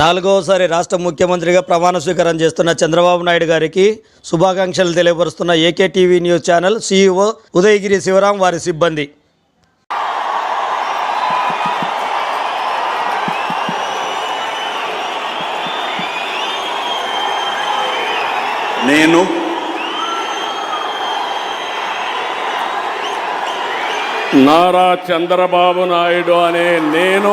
నాలుగవసారి రాష్ట్ర ముఖ్యమంత్రిగా ప్రమాణ స్వీకారం చేస్తున్న చంద్రబాబు నాయుడు గారికి శుభాకాంక్షలు తెలియపరుస్తున్న AK TV news channel CEO Udayagiri Sivaram వారి సిబ్బంది. నేను నారా చంద్రబాబు నాయుడు అనే నేను